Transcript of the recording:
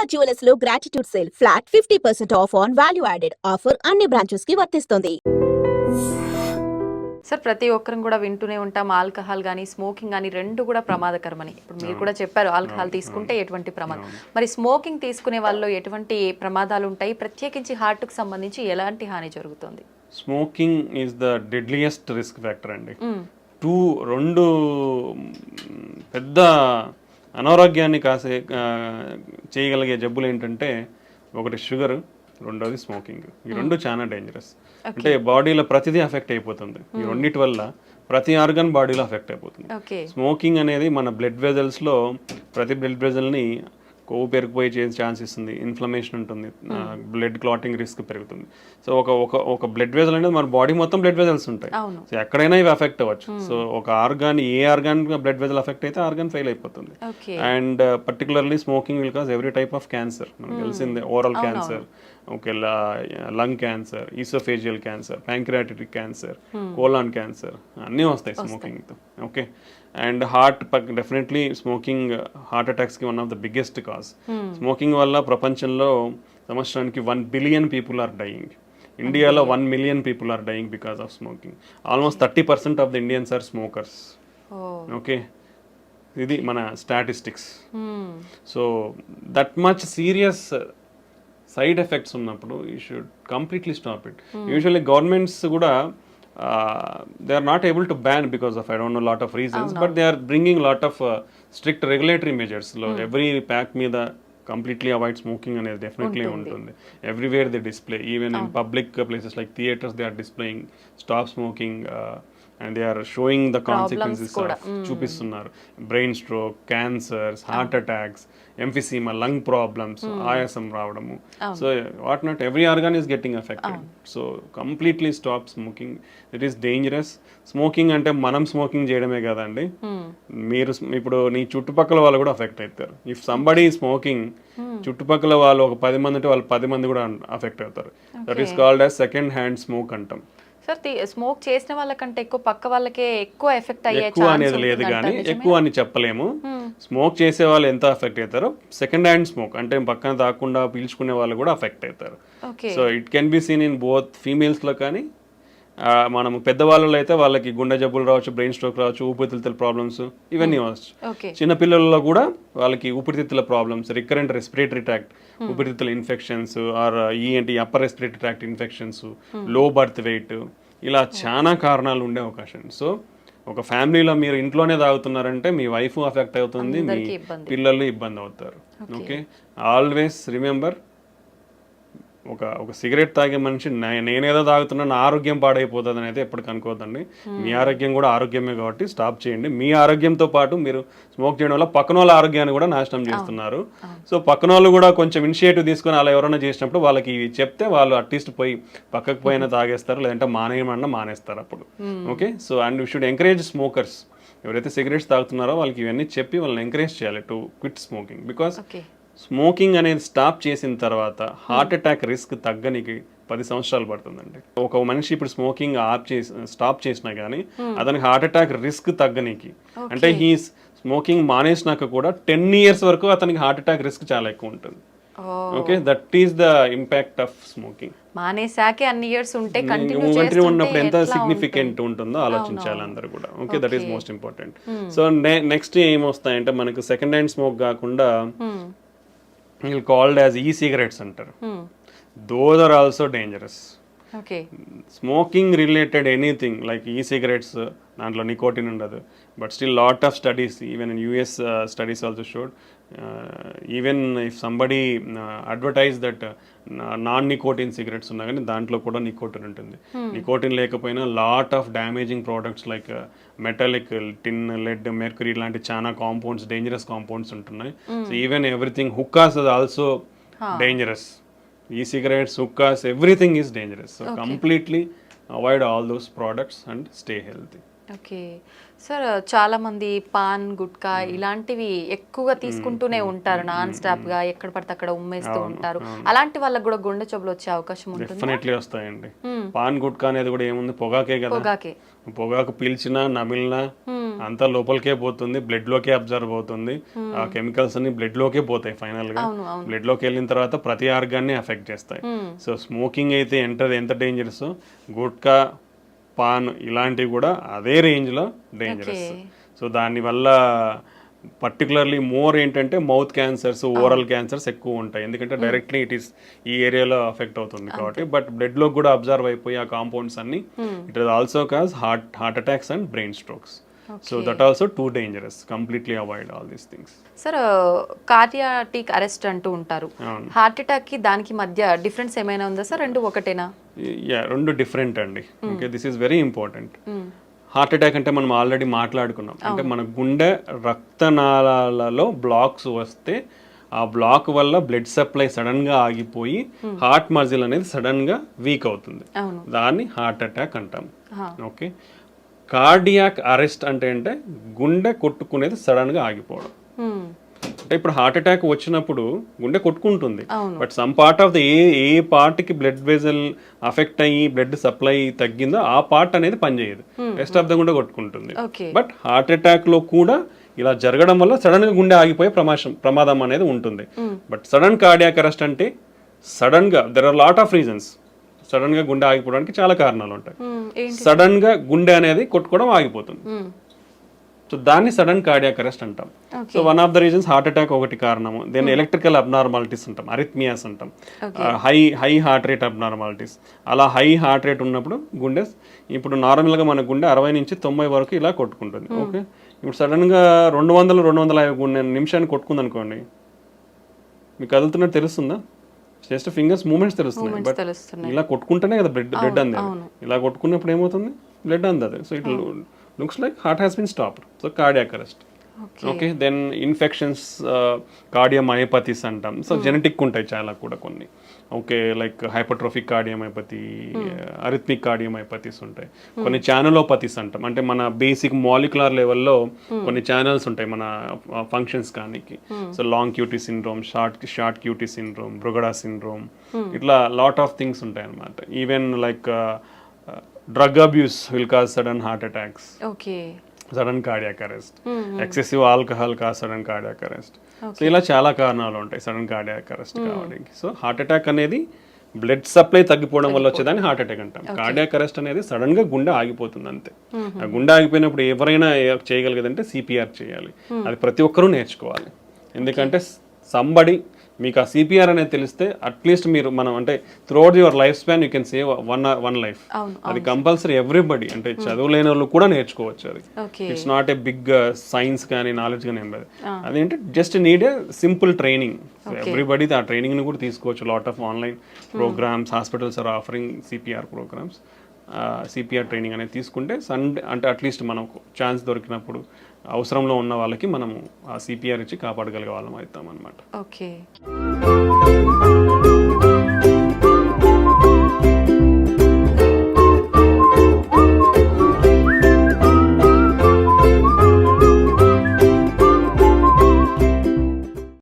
Sharada జ్యువెలర్స్లో gratitude sale flat fifty percent off on value added offer అన్ని బ్రాంచెస్కి వర్తిస్తుంది. Sir ప్రతి ఒక్కరం కూడా వింటూనే ఉంటాం. ఆల్కహాల్ కానీ స్మోకింగ్ కానీ రెండు కూడా ప్రమాదకరమని. ఇప్పుడు మీరు కూడా చెప్పారు ఆల్కహాల్ తీసుకుంటే ఎటువంటి ప్రమాదం. మరి స్మోకింగ్ తీసుకునే వాళ్ళలో ఎటువంటి ప్రమాదాలు ఉంటాయి? ప్రత్యేకించి హార్ట్కి సంబంధించి ఎలాంటి హాని జరుగుతుంది? Smoking is the deadliest risk factor అండి. టూ రెండు మ్, పెద్ద అనారోగ్యాన్ని కాసే చేయగలిగే జబ్బులు ఏంటంటే ఒకటి షుగర్ రెండోది స్మోకింగ్. ఈ రెండు చాలా డేంజరస్ అంటే బాడీలో ప్రతిదీ అఫెక్ట్ అయిపోతుంది. ఈ రెండిటి వల్ల ప్రతి ఆర్గన్ బాడీలో అఫెక్ట్ అయిపోతుంది. స్మోకింగ్ అనేది మన బ్లడ్ వెజల్స్లో ప్రతి బ్లడ్ వెజల్ని కొవ్వు పెరిగిపోయి చేసే ఛాన్స్ ఇస్తుంది. ఇన్ఫ్లమేషన్ ఉంటుంది. బ్లడ్ క్లాటింగ్ రిస్క్ పెరుగుతుంది. సో ఒక ఒక ఒక బ్లడ్ వెజల్ అనేది మన బాడీ మొత్తం బ్లడ్ వెజల్స్ ఉంటాయి. సో ఎక్కడైనా ఇవి అఫెక్ట్ అవ్వచ్చు. సో ఒక ఆర్గాన్ ఏ ఆర్గాన్ బ్లడ్ వెజల్ అఫెక్ట్ అయితే ఆర్గాన్ ఫెయిల్ అయిపోతుంది. And particularly smoking will cause every type of cancer మనకు తెలిసిందే oral cancer okay lung cancer oesophageal cancer pancreatic cancer colon cancer అన్నీ వస్తాయి స్మోకింగ్తో okay and heart definitely smoking heart అటాక్స్కి one of the biggest cause smoking వల్ల ప్రపంచంలో సంవత్సరానికి one billion people are dying ఇండియాలో one million people are dying because of smoking almost thirty percent of the Indians are smokers okay ఇది మన statistics. So that much serious side effects ఉన్నప్పుడు you should completely stop it usually governments కూడా they are not able to ban because of I don't know lot of reasons but they are bringing lot of strict regulatory మెజర్స్లో every pack మీద completely avoid smoking అనేది definitely ఉంటుంది. Everywhere the display even in public places like theatres they are displaying stop smoking and they are showing the consequences చూపిస్తున్నారు. Brain stroke cancers heart attacks emphysema lung problems ఆయాసం రావడము. So what not every organ is getting affected so completely stop smoking it is dangerous smoking అంటే మనం smoking చేయడమే కదండి. మీరు sm- ఇప్పుడు నీ చుట్టుపక్కల వాళ్ళు కూడా అఫెక్ట్ అవుతారు. ఇఫ్ సంబడి స్మోకింగ్ చుట్టుపక్కల వాళ్ళు ఒక పది మంది ఉంటే వాళ్ళు పది మంది కూడా అఫెక్ట్ అవుతారు. That is called as second hand smoke అంటాం. సార్ స్మోక్ చేసిన వాళ్ళకంటే ఎక్కువ పక్క వాళ్ళకే ఎక్కువ ఎఫెక్ట్ అయ్యే ఎక్కువ అనేది లేదు కానీ ఎక్కువ అని చెప్పలేము. స్మోక్ చేసే వాళ్ళు ఎంత అఫెక్ట్ అవుతారో సెకండ్ హ్యాండ్ స్మోక్ అంటే పక్కన తాకుండా పీల్చుకునే వాళ్ళు కూడా అఫెక్ట్ అవుతారు. So it can be seen in both ఫీమేల్స్లో కానీ ఆ, మనము పెద్దవాళ్ళలో అయితే వాళ్ళకి గుండె జబ్బులు రావచ్చు బ్రెయిన్ స్ట్రోక్ రావచ్చు ఊపిరితిత్తుల ప్రాబ్లమ్స్ ఇవన్నీ వచ్చు ఓకే చిన్నపిల్లలలో కూడా వాళ్ళకి ఊపిరితిత్తుల ప్రాబ్లమ్స్ రికరెంట్ రెస్పిరేటరీ ట్రాక్ట్ ఊపిరితిత్తుల infections or ENT upper respiratory tract ఇన్ఫెక్షన్స్లో birth weight ఇలా చాలా కారణాలు ఉండే అవకాశం. సో ఒక ఫ్యామిలీలో మీరు ఇంట్లోనే తాగుతున్నారంటే మీ వైఫ్ అఫెక్ట్ అవుతుంది మీ. పిల్లలు ఇబ్బంది. అవుతారు. ఓకే ఆల్వేస్ రిమెంబర్ ఒక ఒక సిగరెట్ తాగే మనిషి నేనేదో తాగుతున్నా నా ఆరోగ్యం పాడైపోతుంది అయితే ఎప్పటికి అనుకోవద్దండి మీ ఆరోగ్యం కూడా ఆరోగ్యమే కాబట్టి స్టాప్ చేయండి. మీ ఆరోగ్యంతో పాటు మీరు స్మోక్ చేయడం వల్ల పక్కన వాళ్ళ ఆరోగ్యాన్ని కూడా నాశనం చేస్తున్నారు. సో పక్కన వాళ్ళు కూడా కొంచెం ఇనిషియేటివ్ తీసుకొని అలా ఎవరైనా చేసినప్పుడు వాళ్ళకి ఇవి చెప్తే వాళ్ళు అట్లీస్ట్ పోయి పక్కకు పోయినా తాగేస్తారు లేదంటే మానేయమన్నా మానేస్తారు అప్పుడు. Okay? So and should encourage smokers. ఎవరైతే సిగరెట్స్ తాగుతున్నారో వాళ్ళకి ఇవన్నీ చెప్పి వాళ్ళని ఎంకరేజ్ చేయాలి to quit smoking. Because smoking అనేది స్టాప్ చేసిన తర్వాత హార్ట్ అటాక్ రిస్క్ తగ్గనికి పది సంవత్సరాలు పడుతుందండి. ఒక మనిషి ఇప్పుడు స్మోకింగ్ ఆప్ చేసి స్టాప్ చేసినా కానీ అతనికి హార్ట్ అటాక్ రిస్క్ తగ్గనికి. అంటే హీ స్మోకింగ్ మానేసినాక కూడా టెన్ ఇయర్స్ వరకు అతనికి హార్ట్ అటాక్ రిస్క్ చాలా ఎక్కువ ఉంటుంది. Okay that is the impact of smoking. మానేసాకే అన్ని ఇయర్స్ ఉంటే కంటిన్యూ ఉన్నప్పుడు ఎంత సిగ్నిఫికెంట్ ఉంటుందో? ఆలోచించాలి అందరూ కూడా. Okay that is most important. So next ఏమొస్తాయంటే మనకు సెకండ్ హ్యాండ్ స్మోక్ కాకుండా వీళ్ళు కాల్డ్ యాజ్ ఈ సిగరెట్స్ అంటారు those are also dangerous smoking related anything like e cigarettes దాంట్లో నికోటిన్ ఉండదు. But still lot of studies even US studies also showed even if somebody advertise that non nicotine cigarettes ఉన్నా కానీ దాంట్లో కూడా nicotine ఉంటుంది. Nicotine లేకపోయినా lot of damaging products like metallic tin lead mercury ఇలాంటి చాలా కాంపౌండ్స్ డేంజరస్ కాంపౌండ్స్ ఉంటున్నాయి. So even everything hookahs also dangerous e cigarettes hookahs everything is dangerous so completely avoid all those products and stay healthy okay. Sir చాలా మంది pan gutka ఇలాంటివి ఎక్కువగా తీసుకుంటూనే ఉంటారు. Non స్టాప్గా ఎక్కడ పడితే అక్కడ ఉమ్మేస్తూ ఉంటారు. అలాంటి వాళ్ళకి కూడా గుండె జబ్బులు వచ్చే అవకాశం ఉంటుంది? డెఫినెట్లీ వస్తాయండి. పాన్ గుట్కా అనేది కూడా ఏముంది? పొగాకే కదా. పొగాకే. పొగాకు పీల్చినా నమిలినా అంతా లోపలికే పోతుంది. బ్లడ్ లోకే అబ్జర్వ్ అవుతుంది. ఆ కెమికల్స్ అన్ని బ్లడ్ లోకే పోతాయి ఫైనల్గా. బ్లడ్లోకి వెళ్ళిన తర్వాత ప్రతి ఆర్గాన్ని ఎఫెక్ట్ చేస్తాయి. సో స్మోకింగ్ అయితే ఎంత ఎంత డేంజరస్ గుట్కా పాన్ ఇలాంటివి కూడా అదే రేంజ్లో డేంజరస్. సో దానివల్ల పర్టికులర్లీ మోర్ ఏంటంటే మౌత్ క్యాన్సర్స్ ఓరల్ క్యాన్సర్స్ ఎక్కువ ఉంటాయి. ఎందుకంటే డైరెక్ట్లీ ఇట్ ఈస్ ఈ ఏరియాలో అఫెక్ట్ అవుతుంది కాబట్టి. బట్ బ్లడ్లో కూడా అబ్జర్వ్ అయిపోయి ఆ కాంపౌండ్స్ అన్ని it is also cause heart heart attacks and brain strokes so that also too dangerous completely avoid all these things sir cardiac arrest అంటూ ఉంటారు. హార్ట్ అటాక్కి దానికి మధ్య డిఫరెన్స్ ఏమైనా ఉందా సార్ రెండు ఒకటేనా? యా రెండు డిఫరెంట్ అండి. Okay this is very important heart attack అంటే మనం ఆల్రెడీ మాట్లాడుకున్నాం. అంటే మన గుండె రక్తనాళాలలో బ్లాక్స్ వస్తే ఆ బ్లాక్ వల్ల బ్లడ్ సప్లై సడన్గా ఆగిపోయి హార్ట్ మజిల్ అనేది సడన్గా వీక్ అవుతుంది. దాన్ని హార్ట్ అటాక్ అంటాం. ఓకే కార్డియాక్ అరెస్ట్ అంటే అంటే గుండె కొట్టుకునేది సడన్గా ఆగిపోవడం. అంటే ఇప్పుడు హార్ట్ అటాక్ వచ్చినప్పుడు గుండె కొట్టుకుంటుంది. But some part of the ఏ ఏ part కి బ్లడ్ వెజల్ అఫెక్ట్ అయ్యి బ్లడ్ సప్లై తగ్గిందో ఆ పార్ట్ అనేది పనిచేయదు. రెస్ట్ ఆఫ్ ద గుండె కొట్టుకుంటుంది. బట్ హార్ట్ అటాక్లో కూడా ఇలా జరగడం వల్ల సడన్గా గుండె ఆగిపోయే ప్రమాదం ప్రమాదం అనేది ఉంటుంది. బట్ సడన్ కార్డియాక్ అరెస్ట్ అంటే సడన్గా there are lot of reasons సడన్గా గుండె ఆగిపోవడానికి చాలా కారణాలు ఉంటాయి. Hmm. ఏంటి? సడన్గా గుండె అనేది కొట్టుకోవడం ఆగిపోతుంది. సో దాన్ని సడన్ కార్డియాక్ అరెస్ట్ అంటాం. So one of the reasons heart attack ఒకటి కారణము. దెన్ ఎలక్ట్రికల్ అబ్నార్మాలిటీస్ అంటాం. అరిథ్మియాస్ అంటాం. High high heart rate abnormalities అలా హై హార్ట్ రేట్ ఉన్నప్పుడు గుండె ఇప్పుడు నార్మల్గా మన గుండె అరవై నుంచి తొంభై వరకు ఇలా కొట్టుకుంటుంది. ఓకే ఇప్పుడు సడన్గా రెండు వందలు రెండు వందల యాభై గుండె నిమిషాన్ని కొట్టుకుంది అనుకోండి మీకు కదులుతున్నట్టు తెలుస్తుందా? జస్ట్ ఫింగర్స్ మూమెంట్స్ తెలుస్తున్నాయి. బట్. ఇలా కొట్టుకుంటేనే కదా బ్లడ్ బ్లడ్ అంది. ఇలా కొట్టుకున్నప్పుడు ఏమవుతుంది? బ్లడ్ అందదు so it looks like heart has been stopped so cardiac arrest okay then infections cardiomyopathies అంటాం. సో జెనెటిక్ ఉంటాయి చాలా కూడా కొన్ని. Okay like hypertrophic cardiomyopathy arrhythmic cardiomyopathies ఉంటాయి. కొన్ని ఛానలోపతీస్ అంటాం. అంటే మన బేసిక్ మాలిక్యులర్ లెవెల్లో కొన్ని ఛానల్స్ ఉంటాయి మన ఫంక్షన్స్ కానీ. So long QT syndrome short short QT syndrome Brugada syndrome ఇట్లా లాట్ ఆఫ్ థింగ్స్ ఉంటాయి అన్నమాట. Even like drug abuse will cause sudden heart attacks okay sudden cardiac arrest. Excessive alcohol కా sudden cardiac arrest. So ఇలా చాలా కారణాలు ఉంటాయి sudden cardiac arrest కావడానికి. So heart attack అనేది బ్లడ్ సప్లై తగ్గిపోవడం వల్ల వచ్చేదాన్ని హార్ట్ అటాక్ అంటాం. కార్డియాక్ అరెస్ట్ అనేది సడన్గా గుండె ఆగిపోతుంది అంతే. ఆ గుండె ఆగిపోయినప్పుడు ఎవరైనా చేయగలిగేదంటే సిపిఆర్ చేయాలి. అది ప్రతి ఒక్కరూ నేర్చుకోవాలి. ఎందుకంటే సంబడి మీకు ఆ సిపిఆర్ అనేది తెలిస్తే అట్లీస్ట్ మీరు మనం అంటే throughout your life span you can save one one life అది కంపల్సరీ ఎవ్రీబడి అంటే చదువులేని వాళ్ళు కూడా నేర్చుకోవచ్చు అది. It's not a big science కానీ నాలెడ్జ్ కానీ ఏం లేదు. అదేంటి just need a simple training everybody ఆ ట్రైనింగ్ని కూడా తీసుకోవచ్చు. Lot of online programmes hospitals are offering CPR programmes CPR training అనేది తీసుకుంటే సండే అంటే అట్లీస్ట్ మనకు ఛాన్స్ దొరికినప్పుడు అవసరంలో ఉన్న వాళ్ళకి మనము ఆ సిపిఆర్ ఇచ్చి కాపాడగలిగే వాళ్ళం అవుతాం అనమాట ఓకే